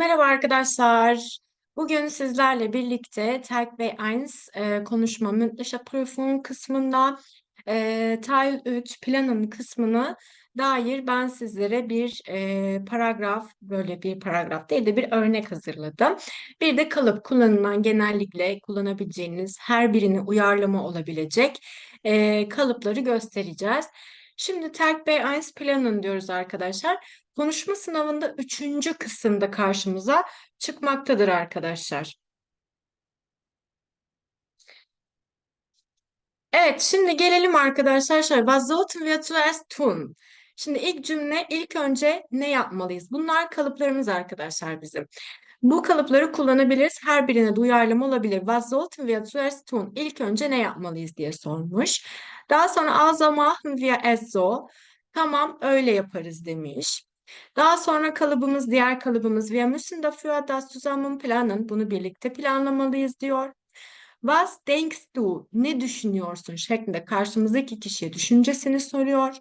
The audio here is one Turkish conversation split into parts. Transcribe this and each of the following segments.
merhaba arkadaşlar. Bugün sizlerle birlikte Tag B1 e, konuşma mündliche Prüfung kısmında e, Teil 3 planın kısmını dair ben sizlere bir e, paragraf, böyle bir paragraf değil de bir örnek hazırladım. Bir de kalıp kullanılan genellikle kullanabileceğiniz her birini uyarlama olabilecek e, kalıpları göstereceğiz. Şimdi Tag B1 planın diyoruz arkadaşlar konuşma sınavında üçüncü kısımda karşımıza çıkmaktadır arkadaşlar. Evet, şimdi gelelim arkadaşlar. Was sollten wir zuerst tun? Şimdi ilk cümle, ilk önce ne yapmalıyız? Bunlar kalıplarımız arkadaşlar bizim. Bu kalıpları kullanabiliriz. Her birine de uyarlama olabilir. Was sollten wir zuerst tun? İlk önce ne yapmalıyız diye sormuş. Daha sonra also machen wir es so. Tamam, öyle yaparız demiş. Daha sonra kalıbımız, diğer kalıbımız wir müssen dafür das zusammen. Bunu birlikte planlamalıyız diyor. Was denkst du? Ne düşünüyorsun? şeklinde karşımızdaki kişiye düşüncesini soruyor.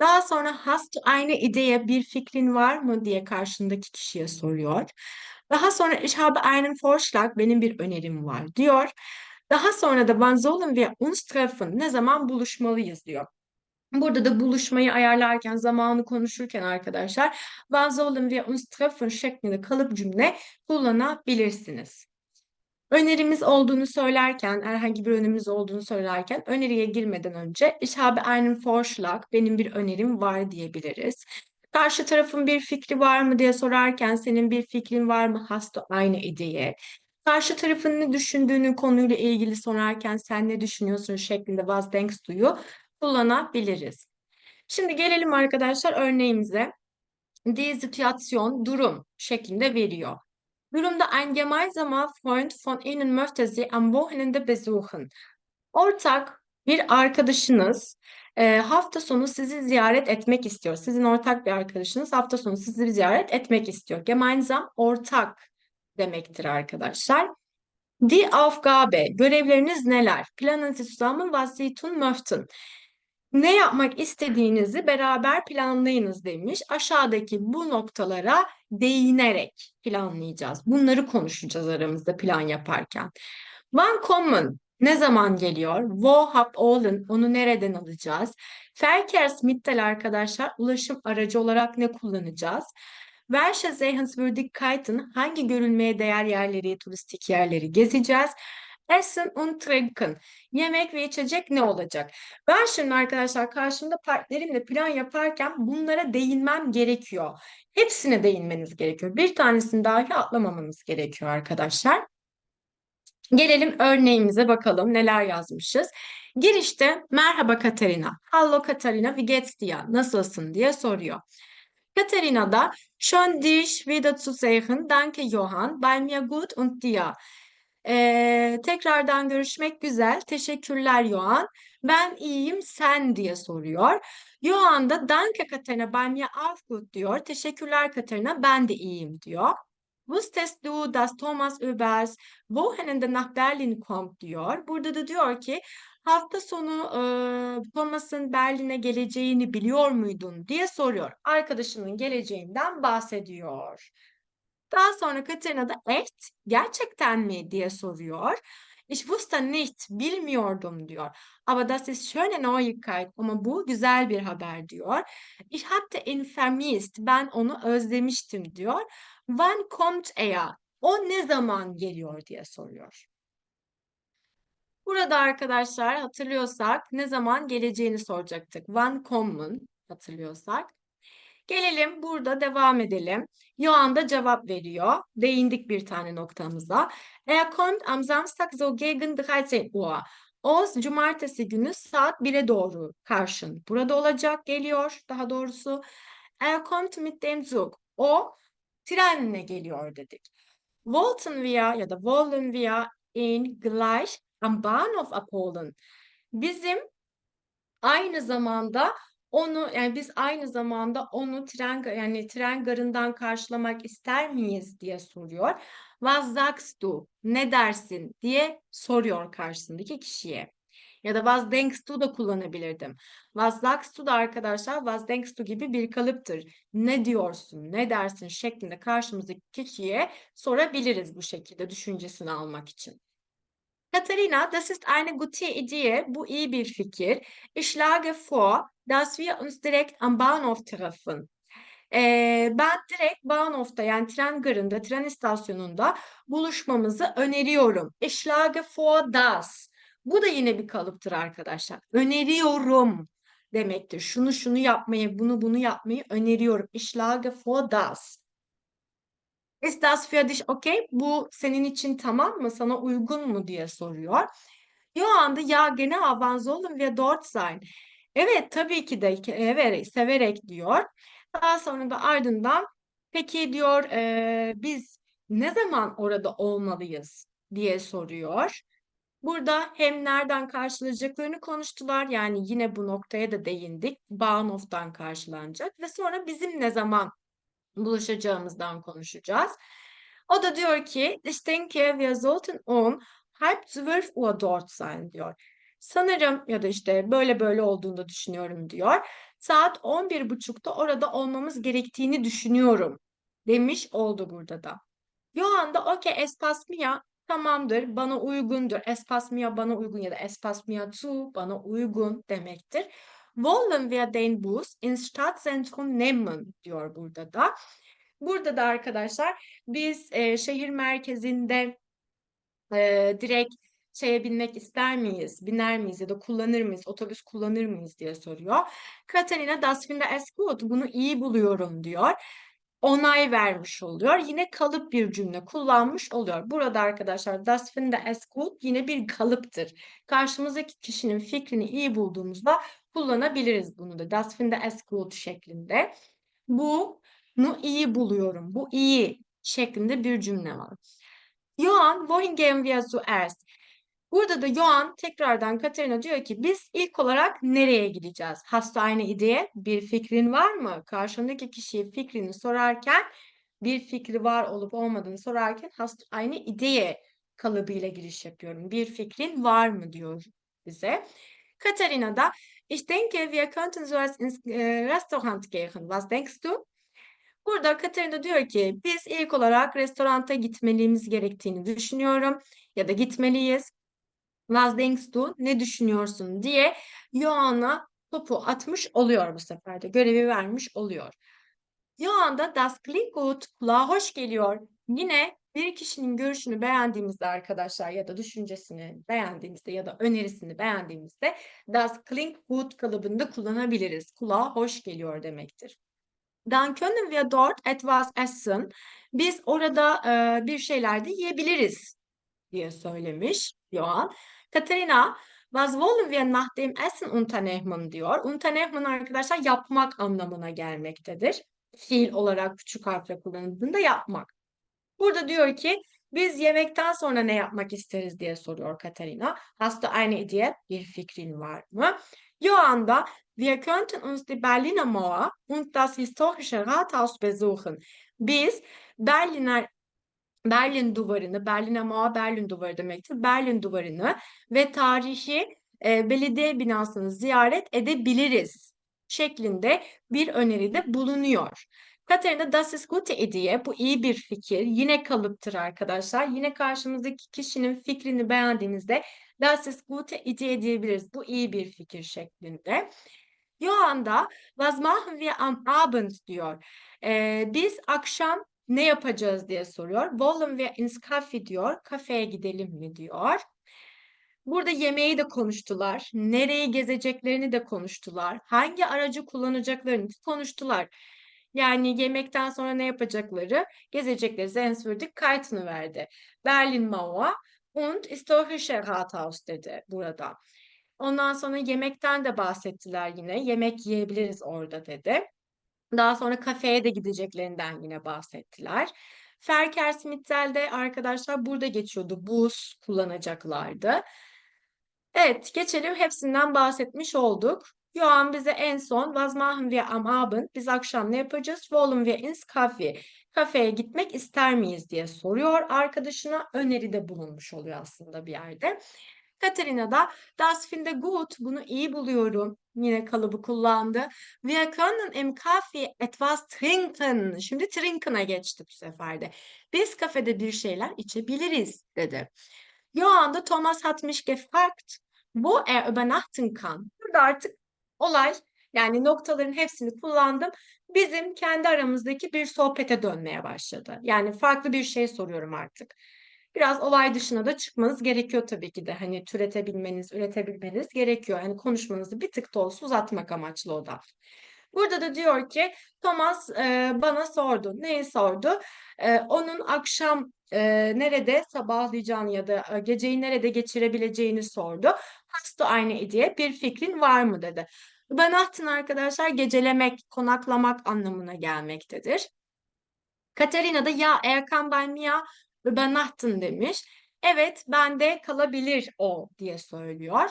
Daha sonra hast du eine Idee, bir fikrin var mı diye karşındaki kişiye soruyor. Daha sonra ich habe einen Vorschlag, benim bir önerim var diyor. Daha sonra da wann sollen wir uns treffen? Ne zaman buluşmalıyız diyor. Burada da buluşmayı ayarlarken, zamanı konuşurken arkadaşlar wann sollen wir uns treffen şeklinde kalıp cümle kullanabilirsiniz. Önerimiz olduğunu söylerken, herhangi bir önerimiz olduğunu söylerken öneriye girmeden önce ich habe einen Vorschlag, benim bir önerim var diyebiliriz. Karşı tarafın bir fikri var mı diye sorarken senin bir fikrin var mı? Hast du eine? Karşı tarafın ne düşündüğünü konuyla ilgili sorarken sen ne düşünüyorsun şeklinde was denkst du'yu kullanabiliriz. Şimdi gelelim arkadaşlar örneğimize. Die Situation, durum şeklinde veriyor. Durumda ein gemeinsamer Freund von Ihnen möchte Sie am Wochenende besuchen. Ortak bir arkadaşınız e, hafta sonu sizi ziyaret etmek istiyor. Sizin ortak bir arkadaşınız hafta sonu sizi ziyaret etmek istiyor. Gemeinsam ortak demektir arkadaşlar. Die Aufgabe, görevleriniz neler? Planen Sie zusammen, was Sie tun möchten. Ne yapmak istediğinizi beraber planlayınız demiş. Aşağıdaki bu noktalara değinerek planlayacağız. Bunları konuşacağız aramızda plan yaparken. Wann kommen ne zaman geliyor? Wo habt olun onu nereden alacağız? Verkehrsmittel arkadaşlar ulaşım aracı olarak ne kullanacağız? Welche Sehenswürdigkeiten hangi görülmeye değer yerleri, turistik yerleri gezeceğiz? Essen und trinken. Yemek ve içecek ne olacak? Ben şimdi arkadaşlar karşımda partnerimle plan yaparken bunlara değinmem gerekiyor. Hepsine değinmeniz gerekiyor. Bir tanesini dahi atlamamanız gerekiyor arkadaşlar. Gelelim örneğimize bakalım neler yazmışız. Girişte merhaba Katarina, hallo Katarina, wie geht's dir? Nasılsın diye soruyor. Katarina da schön dich wieder zu sehen, danke Johann, bei mir gut und dir. Ee, tekrardan görüşmek güzel. Teşekkürler Yohan. Ben iyiyim sen diye soruyor. Yohan da danke Katerina bei mir auch diyor. Teşekkürler Katerina ben de iyiyim diyor. Wusstest du, dass Thomas übers Wochenende nach Berlin kommt diyor. Burada da diyor ki hafta sonu e, Thomas'ın Berlin'e geleceğini biliyor muydun diye soruyor. Arkadaşının geleceğinden bahsediyor. Daha sonra Katerina da echt, gerçekten mi diye soruyor. Ich wusste nicht, bilmiyordum diyor. Aber das ist schöne Neuigkeit. Ama bu güzel bir haber diyor. Ich hatte ihn vermisst. Ben onu özlemiştim diyor. Wann kommt er? O ne zaman geliyor diye soruyor. Burada arkadaşlar hatırlıyorsak ne zaman geleceğini soracaktık. Wann kommen hatırlıyorsak. Gelelim burada devam edelim. Yoğan da cevap veriyor. Değindik bir tane noktamıza. Er kommt am Samstag so gegen 13 Uhr. O cumartesi günü saat 1'e doğru karşın. Burada olacak, geliyor daha doğrusu. Er kommt mit dem Zug. O trenle geliyor dedik. Wollten wir ya da wollen wir ihn gleich am Bahnhof abholen? Bizim aynı zamanda onu yani biz aynı zamanda onu tren yani tren garından karşılamak ister miyiz diye soruyor. Was sagst du? Ne dersin diye soruyor karşısındaki kişiye. Ya da was denkst du da kullanabilirdim. Was sagst du da arkadaşlar was denkst du gibi bir kalıptır. Ne diyorsun, ne dersin şeklinde karşımızdaki kişiye sorabiliriz bu şekilde düşüncesini almak için. Katharina, das ist eine gute Idee. Bu iyi bir fikir. Ich schlage vor, dass wir uns direkt am Bahnhof treffen. Eee, ben direkt Bahnhof'ta yani tren garında, tren istasyonunda buluşmamızı öneriyorum. Ich schlage vor das. Bu da yine bir kalıptır arkadaşlar. Öneriyorum demektir. Şunu şunu yapmayı, bunu bunu yapmayı öneriyorum. Ich schlage vor das. Ist das für dich okay? Bu senin için tamam mı? Sana uygun mu diye soruyor. Yo anda ya genau, wann sollen wir dort sein? Evet, tabii ki de severek, severek diyor. Daha sonra da ardından peki diyor eee, biz ne zaman orada olmalıyız diye soruyor. Burada hem nereden karşılayacaklarını konuştular. Yani yine bu noktaya da değindik. Bahnhof'tan karşılanacak ve sonra bizim ne zaman buluşacağımızdan konuşacağız. O da diyor ki, ich denke, wir sollten um halb zwölf Uhr dort sein diyor. Sanırım ya da işte böyle böyle olduğunu düşünüyorum diyor. Saat 11.30'da orada olmamız gerektiğini düşünüyorum demiş oldu burada da. Yo anda okey es passt mir tamamdır bana uygundur. Es passt mir bana uygun ya da es passt mir zu bana uygun demektir. Wollen wir den Bus ins Stadtzentrum nehmen diyor burada da. Burada da arkadaşlar biz e, şehir merkezinde e, direkt şeye binmek ister miyiz, biner miyiz ya da kullanır mıyız, otobüs kullanır mıyız diye soruyor. Katarina das finde es gut, bunu iyi buluyorum diyor. Onay vermiş oluyor. Yine kalıp bir cümle kullanmış oluyor. Burada arkadaşlar das finde es gut yine bir kalıptır. Karşımızdaki kişinin fikrini iyi bulduğumuzda kullanabiliriz bunu da. Das finde es gut şeklinde. Bunu iyi buluyorum. Bu iyi şeklinde bir cümle var. Johann, wohin gehen wir zuerst? Burada da Johan tekrardan Katerina diyor ki biz ilk olarak nereye gideceğiz? Hast du eine Idee? Bir fikrin var mı? Karşındaki kişiye fikrini sorarken bir fikri var olup olmadığını sorarken hast du eine Idee kalıbıyla giriş yapıyorum. Bir fikrin var mı diyor bize. Katerina da ich denke wir könnten zuerst ins e, Restaurant gehen. Was denkst du? Burada Katerina diyor ki biz ilk olarak restoranta gitmeliyiz gerektiğini düşünüyorum ya da gitmeliyiz. Was denkst du? Ne düşünüyorsun diye Johanna topu atmış oluyor bu sefer de. Görevi vermiş oluyor. Johann da das klingt gut, kulağa hoş geliyor. Yine bir kişinin görüşünü beğendiğimizde arkadaşlar ya da düşüncesini beğendiğimizde ya da önerisini beğendiğimizde das klingt gut kalıbında kullanabiliriz. Kulağa hoş geliyor demektir. Dann können wir dort etwas essen. Biz orada e, bir şeyler de yiyebiliriz diye söylemiş Johann. Katerina, was wollen wir nach dem Essen unternehmen diyor. Unternehmen arkadaşlar yapmak anlamına gelmektedir. Fiil olarak küçük harfle kullanıldığında yapmak. Burada diyor ki biz yemekten sonra ne yapmak isteriz diye soruyor Katerina. Hast du eine Idee? Bir fikrin var mı? Johann da wir könnten uns die Berliner Mauer und das historische Rathaus besuchen. Biz Berliner Berlin Duvarı'nı, Berlin Mauer Berlin Duvarı demektir. Berlin Duvarı'nı ve tarihi e, belediye binasını ziyaret edebiliriz şeklinde bir öneride bulunuyor. Katerina das gute Idee. Bu iyi bir fikir. Yine kalıptır arkadaşlar. Yine karşımızdaki kişinin fikrini beğendiğimizde das ist gute Idee diyebiliriz. Bu iyi bir fikir şeklinde. Johann da was machen wir am Abend diyor. Ee, biz akşam ne yapacağız diye soruyor. Wollen wir ins Café diyor. Kafeye gidelim mi diyor. Burada yemeği de konuştular. Nereyi gezeceklerini de konuştular. Hangi aracı kullanacaklarını konuştular. Yani yemekten sonra ne yapacakları, gezecekleri Sehenswürdig Kite'ını verdi. Berlin Mauer und Historische Rathaus dedi burada. Ondan sonra yemekten de bahsettiler yine. Yemek yiyebiliriz orada dedi. Daha sonra kafeye de gideceklerinden yine bahsettiler. Verkehrsmittel'de arkadaşlar burada geçiyordu. Bus kullanacaklardı. Evet, geçelim. Hepsinden bahsetmiş olduk. Johan bize en son was machen wir am Abend? Biz akşam ne yapacağız? Wollen wir ins Café? Kafeye gitmek ister miyiz diye soruyor arkadaşına. Öneride bulunmuş oluyor aslında bir yerde. Katerina da Das finde gut, bunu iyi buluyorum. Yine kalıbı kullandı. Wir können im Kaffee etwas trinken. Şimdi trinken'a geçti bu sefer de. Biz kafede bir şeyler içebiliriz dedi. Johann da Thomas hat mich gefragt, wo er übernachten kann. Burada artık olay yani noktaların hepsini kullandım. Bizim kendi aramızdaki bir sohbete dönmeye başladı. Yani farklı bir şey soruyorum artık. Biraz olay dışına da çıkmanız gerekiyor tabii ki de. Hani türetebilmeniz, üretebilmeniz gerekiyor. Yani konuşmanızı bir tık da olsa uzatmak amaçlı o da. Burada da diyor ki Thomas e, bana sordu. Neyi sordu? E, onun akşam e, nerede sabahlayacağını ya da e, geceyi nerede geçirebileceğini sordu. Hast du eine Idee? Bir fikrin var mı dedi. Übernachten arkadaşlar gecelemek, konaklamak anlamına gelmektedir. Katerina da ya er kann bei mir übernachten demiş. Evet, bende kalabilir o diye söylüyor.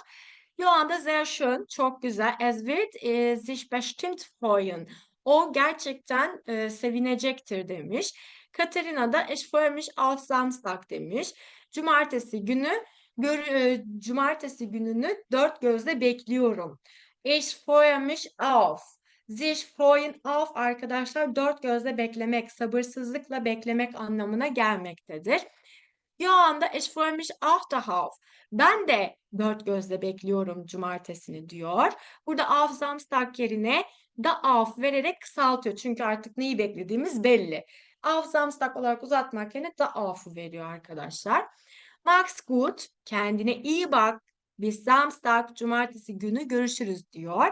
Johann da sehr schön, çok güzel. Es wird e, sich bestimmt freuen. O gerçekten e, sevinecektir demiş. Katerina da ich freue mich auf Samstag demiş. Cumartesi günü gör, e, cumartesi gününü dört gözle bekliyorum. Ich freue mich auf. Sich freuen auf arkadaşlar dört gözle beklemek, sabırsızlıkla beklemek anlamına gelmektedir. Johann da ich freue mich auch darauf. Ben de dört gözle bekliyorum cumartesini diyor. Burada auf Samstag yerine da auf vererek kısaltıyor. Çünkü artık neyi beklediğimiz belli. Auf Samstag olarak uzatmak yerine da auf'u veriyor arkadaşlar. Max gut, kendine iyi bak. Biz Samstag, cumartesi günü görüşürüz diyor.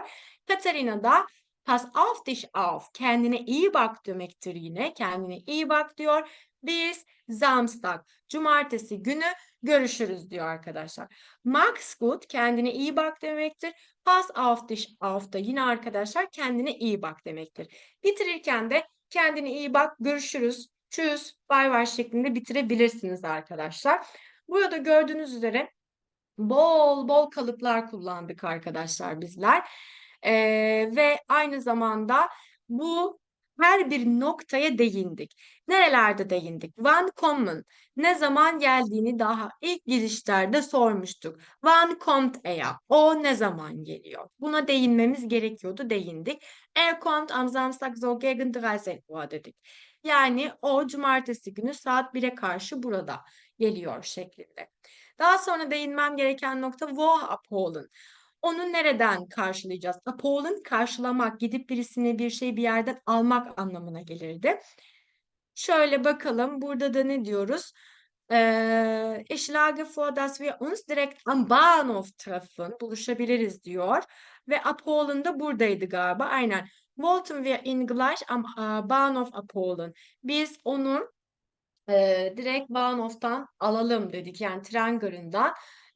Katarina da pass auf dich auf, kendine iyi bak demektir yine. Kendine iyi bak diyor. Biz Samstag, cumartesi günü görüşürüz diyor arkadaşlar. Max gut, kendine iyi bak demektir. Pass auf dich auf da yine arkadaşlar kendine iyi bak demektir. Bitirirken de kendine iyi bak, görüşürüz, tschüss, bay bay şeklinde bitirebilirsiniz arkadaşlar. Burada gördüğünüz üzere bol bol kalıplar kullandık arkadaşlar bizler. Ee, ve aynı zamanda bu her bir noktaya değindik. Nerelerde değindik? Wann kommen? Ne zaman geldiğini daha ilk girişlerde sormuştuk. Wann kommt er? O ne zaman geliyor? Buna değinmemiz gerekiyordu, değindik. Er kommt am Samstag so gegen 13 Uhr dedik. Yani o cumartesi günü saat 1'e karşı burada geliyor şeklinde. Daha sonra değinmem gereken nokta wo abholen. Onu nereden karşılayacağız? Abholen karşılamak, gidip birisini bir şey bir yerden almak anlamına gelirdi. Şöyle bakalım burada da ne diyoruz? Ee, ich schlage vor, dass wir uns direkt am Bahnhof treffen. Buluşabiliriz diyor. Ve abholen da buradaydı galiba. Aynen. Wollten wir ihn gleich am e, Bahnhof abholen. Biz onu e, direkt Bahnhof'tan alalım dedik. Yani tren garından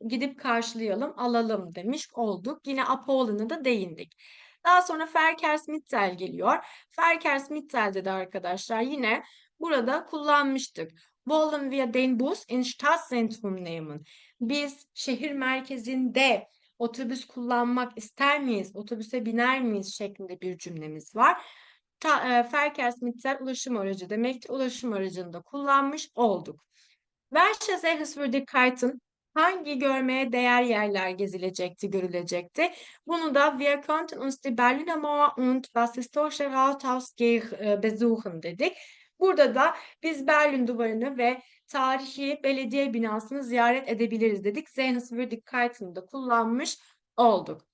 gidip karşılayalım, alalım demiş olduk. Yine Apollo'na da değindik. Daha sonra Verkehrsmittel geliyor. Verkehrsmittel'de de arkadaşlar yine burada kullanmıştık. Wollen wir den Bus in Stadtzentrum nehmen? Biz şehir merkezinde otobüs kullanmak ister miyiz? Otobüse biner miyiz? şeklinde bir cümlemiz var. Ta, e, Verkehrsmittel ulaşım aracı demektir. Ulaşım aracını da kullanmış olduk. Welche Sehenswürdigkeiten hangi görmeye değer yerler gezilecekti, görülecekti? Bunu da wir könnten uns die Berliner Mauer und das historische Rathaus e, besuchen dedik. Burada da biz Berlin duvarını ve tarihi belediye binasını ziyaret edebiliriz dedik. Sehenswürdigkeiten'ı da kullanmış olduk.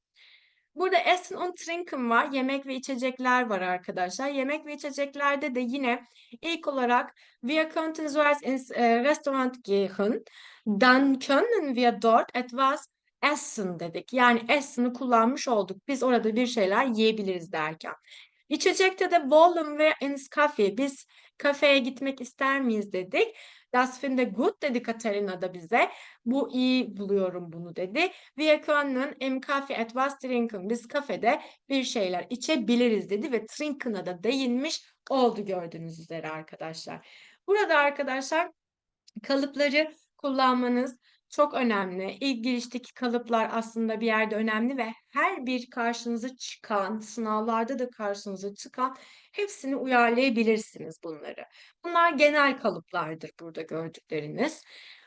Burada Essen und Trinken var. Yemek ve içecekler var arkadaşlar. Yemek ve içeceklerde de yine ilk olarak wir könnten zuerst ins e, Restaurant gehen. Dann können wir dort etwas essen dedik. Yani Essen'ı kullanmış olduk. Biz orada bir şeyler yiyebiliriz derken. İçecekte de wollen wir ins Café. Biz kafeye gitmek ister miyiz dedik. Das finde gut dedi Katarina da bize. Bu iyi buluyorum bunu dedi. Wir können im Kaffee etwas trinken. Biz kafede bir şeyler içebiliriz dedi ve trinken'a da değinmiş oldu gördüğünüz üzere arkadaşlar. Burada arkadaşlar kalıpları kullanmanız çok önemli. İlk girişteki kalıplar aslında bir yerde önemli ve her bir karşınıza çıkan, sınavlarda da karşınıza çıkan hepsini uyarlayabilirsiniz bunları. Bunlar genel kalıplardır burada gördükleriniz.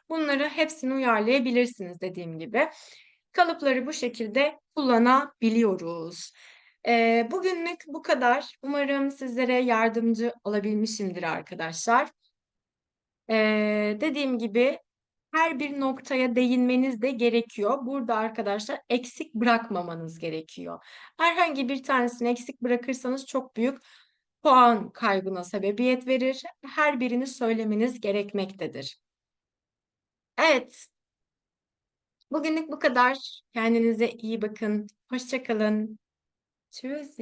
Bunları hepsini uyarlayabilirsiniz dediğim gibi. Kalıpları bu şekilde kullanabiliyoruz. Ee, bugünlük bu kadar. Umarım sizlere yardımcı olabilmişimdir arkadaşlar. Ee, dediğim gibi her bir noktaya değinmeniz de gerekiyor. Burada arkadaşlar eksik bırakmamanız gerekiyor. Herhangi bir tanesini eksik bırakırsanız çok büyük puan kaybına sebebiyet verir. Her birini söylemeniz gerekmektedir. Evet. Bugünlük bu kadar. Kendinize iyi bakın. Hoşça kalın. Tschüss.